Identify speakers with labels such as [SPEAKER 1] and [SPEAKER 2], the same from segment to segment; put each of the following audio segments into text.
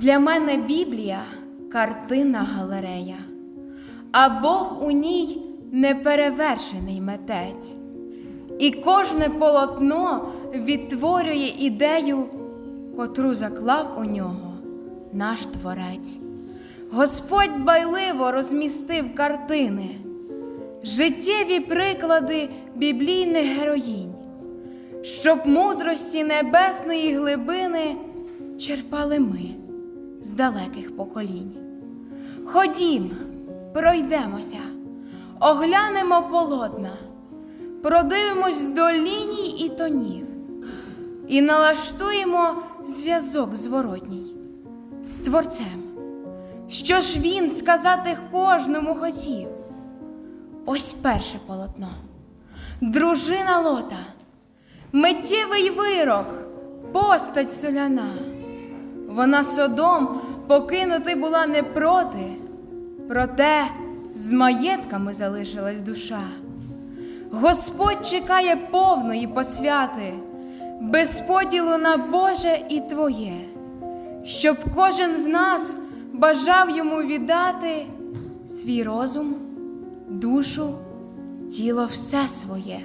[SPEAKER 1] Для мене Біблія картинна галерея, а Бог у ній неперевершений митець. І кожне полотно відтворює ідею, котру заклав у нього наш творець. Господь байливо розмістив картини, життєві приклади біблійних героїнь, щоб мудрості небесної глибини черпали ми з далеких поколінь. Ходім, пройдемося, оглянемо полотна, продивимось до ліній і тонів і налаштуємо зв'язок зворотній з Творцем. Що ж він сказати кожному хотів? Ось перше полотно. Дружина лота, миттєвий вирок, постать соляна. Вона содом покинути була не проти, проте з маєтками залишилась душа. Господь чекає повної посвяти, без поділу на Боже і Твоє, щоб кожен з нас бажав йому віддати свій розум, душу, тіло все своє.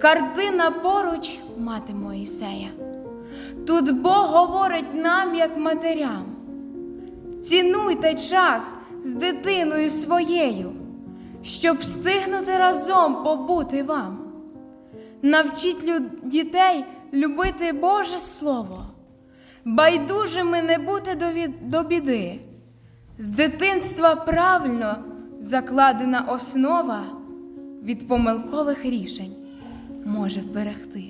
[SPEAKER 1] Картина поруч мати Моїсея. Тут Бог говорить нам, як матерям. Цінуйте час з дитиною своєю, щоб встигнути разом побути вам. Навчіть дітей любити Боже Слово, байдужими не бути до, від- до біди. З дитинства правильно закладена основа від помилкових рішень може вберегти.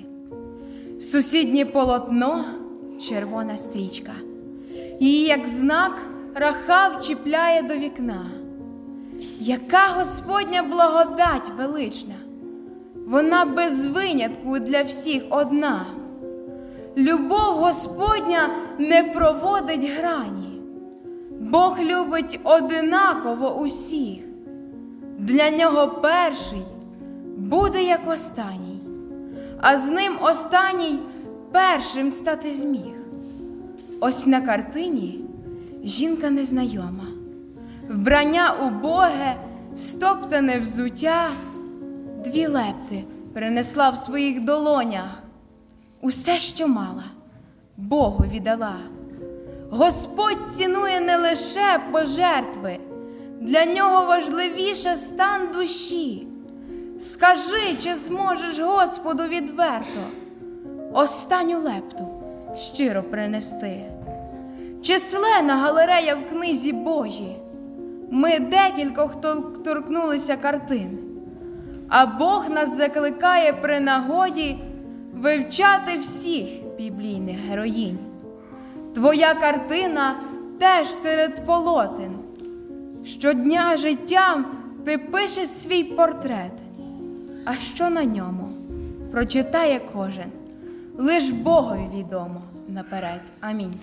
[SPEAKER 1] Сусіднє полотно червона стрічка. Її, як знак, рахав чіпляє до вікна. Яка Господня благодать велична, вона без винятку для всіх одна. Любов Господня не проводить грані, Бог любить одинаково усіх. Для нього перший буде як останній, а з ним останній першим стати зміг. Ось на картині жінка незнайома, вбрання убоге, стоптане взуття, дві лепти принесла в своїх долонях. Усе, що мала, Богу віддала. Господь цінує не лише пожертви, для нього важливіше стан душі. Скажи, чи зможеш Господу відверто останню лепту щиро принести? Численна галерея в книзі Божій. Ми декількох торкнулися картин, а Бог нас закликає при нагоді вивчати всіх біблійних героїнь. Твоя картина теж серед полотен. Щодня життям ти пишеш свій портрет, а що на ньому прочитає кожен, лиш Богові відомо наперед. Амінь.